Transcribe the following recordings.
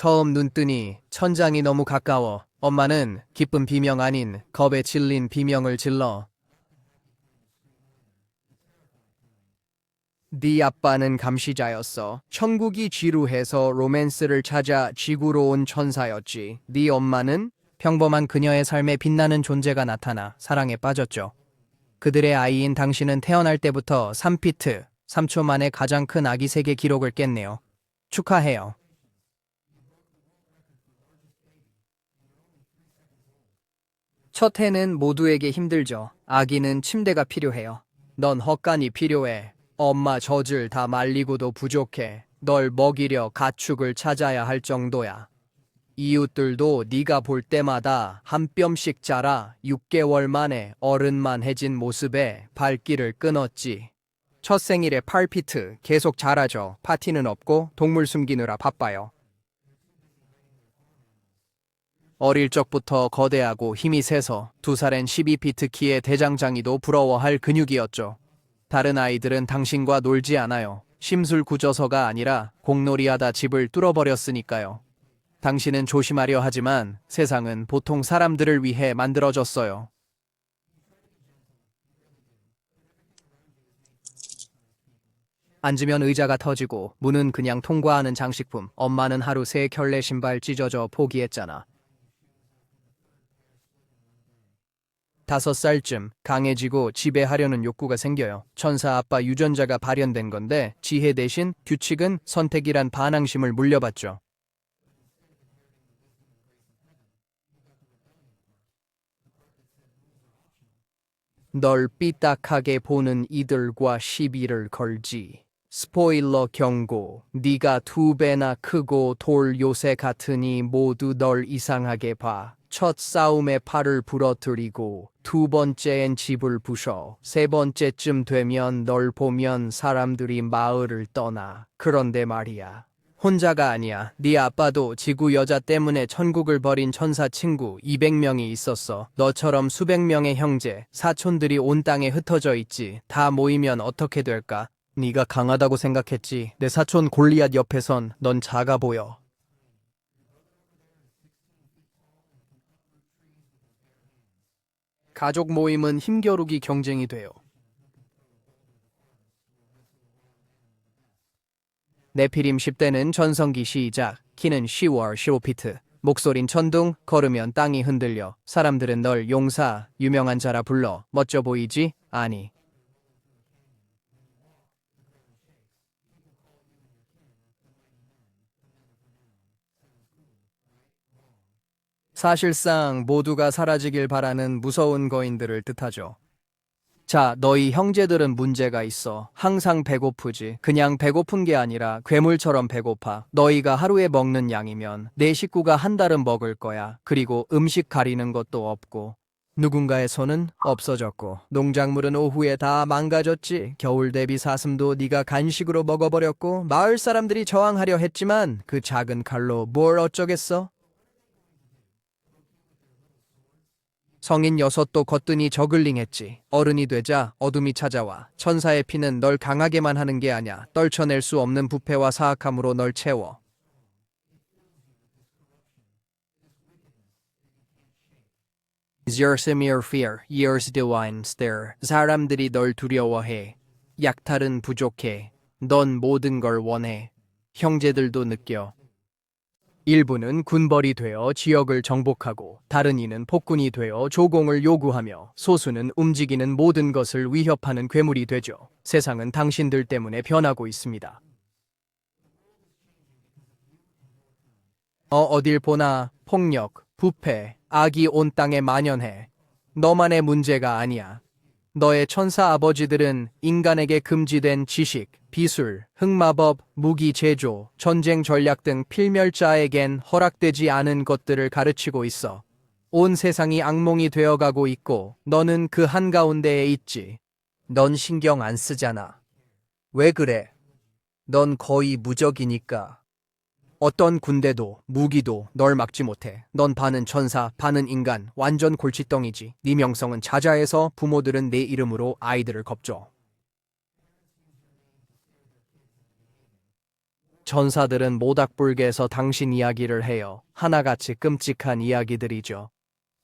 처음 눈 뜨니 천장이 너무 가까워 엄마는 기쁜 비명 아닌 겁에 질린 비명을 질러 네 아빠는 감시자였어. 천국이 지루해서 로맨스를 찾아 지구로 온 천사였지. 네 엄마는 평범한 그녀의 삶에 빛나는 존재가 나타나 사랑에 빠졌죠. 그들의 아이인 당신은 태어날 때부터 3피트, 3초 만에 가장 큰 아기 세계 기록을 깼네요. 축하해요. 첫 해는 모두에게 힘들죠. 아기는 침대가 필요해요. 넌 헛간이 필요해. 엄마 젖을 다 말리고도 부족해. 널 먹이려 가축을 찾아야 할 정도야. 이웃들도 네가 볼 때마다 한 뼘씩 자라 6개월 만에 어른만 해진 모습에 발길을 끊었지. 첫 생일에 8피트 계속 자라죠. 파티는 없고 동물 숨기느라 바빠요. 어릴 적부터 거대하고 힘이 세서 두 살엔 12피트 키의 대장장이도 부러워할 근육이었죠. 다른 아이들은 당신과 놀지 않아요. 심술 굳어서가 아니라 공놀이하다 집을 뚫어버렸으니까요. 당신은 조심하려 하지만 세상은 보통 사람들을 위해 만들어졌어요. 앉으면 의자가 터지고 문은 그냥 통과하는 장식품. 엄마는 하루 세 켤레 신발 찢어져 포기했잖아. 다섯 살쯤 강해지고 지배하려는 욕구가 생겨요. 천사 아빠 유전자가 발현된 건데 지혜 대신 규칙은 선택이란 반항심을 물려받죠. 널 삐딱하게 보는 이들과 시비를 걸지. 스포일러 경고. 네가 두 배나 크고 돌 요새 같으니 모두 널 이상하게 봐. 첫 싸움에 팔을 부러뜨리고 두 번째엔 집을 부셔. 세 번째쯤 되면 널 보면 사람들이 마을을 떠나. 그런데 말이야. 혼자가 아니야. 네 아빠도 지구 여자 때문에 천국을 버린 천사 친구 200명이 있었어. 너처럼 수백 명의 형제, 사촌들이 온 땅에 흩어져 있지. 다 모이면 어떻게 될까? 네가 강하다고 생각했지. 내 사촌 골리앗 옆에선 넌 작아 보여. 가족 모임은 힘겨루기 경쟁이 돼요. 네피림 10대는 전성기 시작, 키는 10월 15피트, 목소린 천둥, 걸으면 땅이 흔들려, 사람들은 널 용사, 유명한 자라 불러, 멋져 보이지? 아니. 사실상 모두가 사라지길 바라는 무서운 거인들을 뜻하죠. 자, 너희 형제들은 문제가 있어. 항상 배고프지. 그냥 배고픈 게 아니라 괴물처럼 배고파. 너희가 하루에 먹는 양이면 내 식구가 한 달은 먹을 거야. 그리고 음식 가리는 것도 없고. 누군가의 손은 없어졌고 농작물은 오후에 다 망가졌지. 겨울 대비 사슴도 네가 간식으로 먹어버렸고 마을 사람들이 저항하려 했지만 그 작은 칼로 뭘 어쩌겠어? 성인 여섯도 거뜬히 저글링했지. 어른이 되자 어둠이 찾아와. 천사의 피는 널 강하게만 하는 게 아냐. 떨쳐낼 수 없는 부패와 사악함으로 널 채워. 사람들이 널 두려워해. 약탈은 부족해. 넌 모든 걸 원해. 형제들도 느껴. 일부는 군벌이 되어 지역을 정복하고 다른 이는 폭군이 되어 조공을 요구하며 소수는 움직이는 모든 것을 위협하는 괴물이 되죠. 세상은 당신들 때문에 변하고 있습니다. 어 어딜 보나 폭력, 부패, 악이 온 땅에 만연해. 너만의 문제가 아니야. 너의 천사 아버지들은 인간에게 금지된 지식, 비술, 흑마법, 무기 제조, 전쟁 전략 등 필멸자에겐 허락되지 않은 것들을 가르치고 있어. 온 세상이 악몽이 되어가고 있고 너는 그 한가운데에 있지. 넌 신경 안 쓰잖아. 왜 그래? 넌 거의 무적이니까. 어떤 군대도 무기도 널 막지 못해. 넌 반은 천사, 반은 인간, 완전 골칫덩이지. 네 명성은 자자해서 부모들은 내 이름으로 아이들을 겁줘. 전사들은 모닥불개에서 당신 이야기를 해요. 하나같이 끔찍한 이야기들이죠.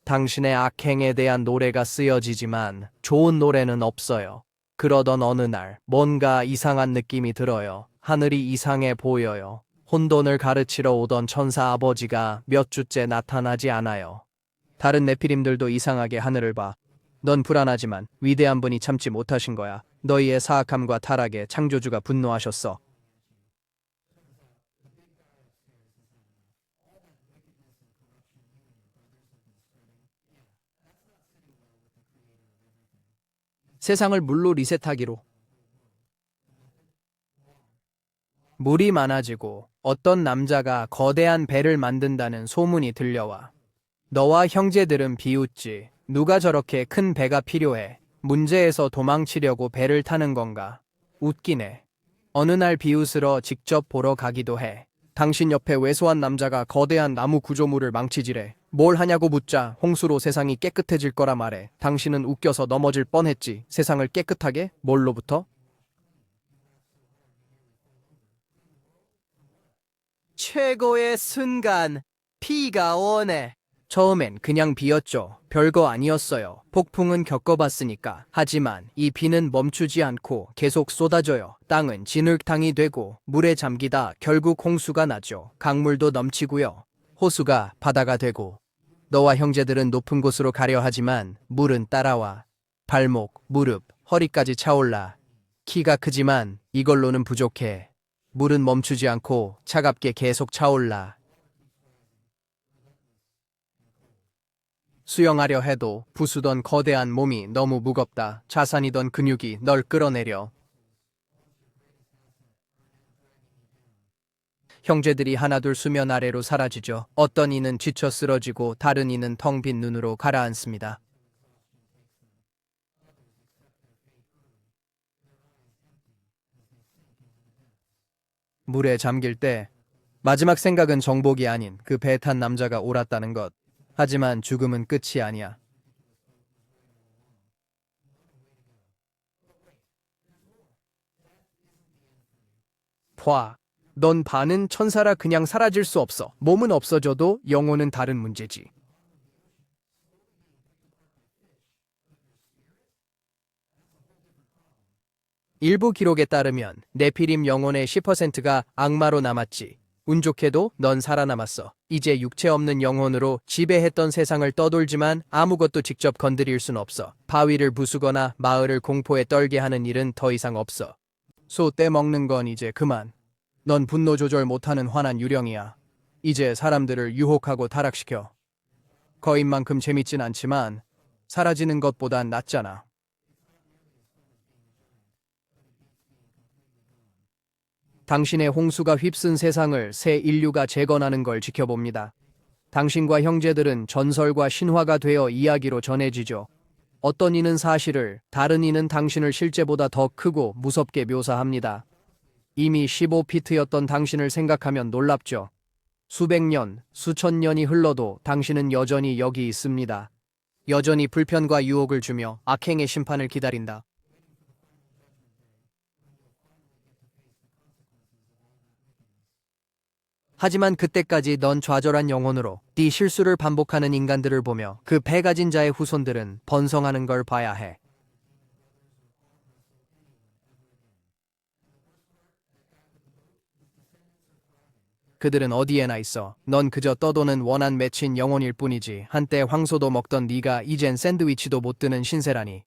당신의 악행에 대한 노래가 쓰여지지만 좋은 노래는 없어요. 그러던 어느 날 뭔가 이상한 느낌이 들어요. 하늘이 이상해 보여요. 혼돈을 가르치러 오던 천사 아버지가 몇 주째 나타나지 않아요. 다른 네피림들도 이상하게 하늘을 봐. 넌 불안하지만 위대한 분이 참지 못하신 거야. 너희의 사악함과 타락에 창조주가 분노하셨어. 세상을 물로 리셋하기로. 물이 많아지고 어떤 남자가 거대한 배를 만든다는 소문이 들려와. 너와 형제들은 비웃지. 누가 저렇게 큰 배가 필요해. 문제에서 도망치려고 배를 타는 건가. 웃기네. 어느 날 비웃으러 직접 보러 가기도 해. 당신 옆에 왜소한 남자가 거대한 나무 구조물을 망치지래. 뭘 하냐고 묻자 홍수로 세상이 깨끗해질 거라 말해. 당신은 웃겨서 넘어질 뻔했지. 세상을 깨끗하게? 뭘로부터? 최고의 순간. 피가 오네. 처음엔 그냥 비였죠. 별거 아니었어요. 폭풍은 겪어봤으니까. 하지만 이 비는 멈추지 않고 계속 쏟아져요. 땅은 진흙탕이 되고 물에 잠기다 결국 홍수가 나죠. 강물도 넘치고요. 호수가 바다가 되고 너와 형제들은 높은 곳으로 가려 하지만 물은 따라와. 발목, 무릎, 허리까지 차올라. 키가 크지만 이걸로는 부족해. 물은 멈추지 않고 차갑게 계속 차올라. 수영하려 해도 부수던 거대한 몸이 너무 무겁다. 자산이던 근육이 널 끌어내려. 형제들이 하나둘 수면 아래로 사라지죠. 어떤 이는 지쳐 쓰러지고 다른 이는 텅 빈 눈으로 가라앉습니다. 물에 잠길 때 마지막 생각은 정복이 아닌 그 배 탄 남자가 옳았다는 것. 하지만 죽음은 끝이 아니야. 화. 넌 반은 천사라 그냥 사라질 수 없어. 몸은 없어져도 영혼은 다른 문제지. 일부 기록에 따르면 네피림 영혼의 10%가 악마로 남았지. 운 좋게도 넌 살아남았어. 이제 육체 없는 영혼으로 지배했던 세상을 떠돌지만 아무것도 직접 건드릴 순 없어. 바위를 부수거나 마을을 공포에 떨게 하는 일은 더 이상 없어. 소 떼먹는 건 이제 그만. 넌 분노 조절 못하는 화난 유령이야. 이제 사람들을 유혹하고 타락시켜. 거인만큼 재밌진 않지만 사라지는 것보단 낫잖아. 당신의 홍수가 휩쓴 세상을 새 인류가 재건하는 걸 지켜봅니다. 당신과 형제들은 전설과 신화가 되어 이야기로 전해지죠. 어떤 이는 사실을, 다른 이는 당신을 실제보다 더 크고 무섭게 묘사합니다. 이미 15피트였던 당신을 생각하면 놀랍죠. 수백 년, 수천 년이 흘러도 당신은 여전히 여기 있습니다. 여전히 불편과 유혹을 주며 악행의 심판을 기다린다. 하지만 그때까지 넌 좌절한 영혼으로 네 실수를 반복하는 인간들을 보며 그 배 가진 자의 후손들은 번성하는 걸 봐야 해. 그들은 어디에나 있어. 넌 그저 떠도는 원한 맺힌 영혼일 뿐이지. 한때 황소도 먹던 네가 이젠 샌드위치도 못 드는 신세라니.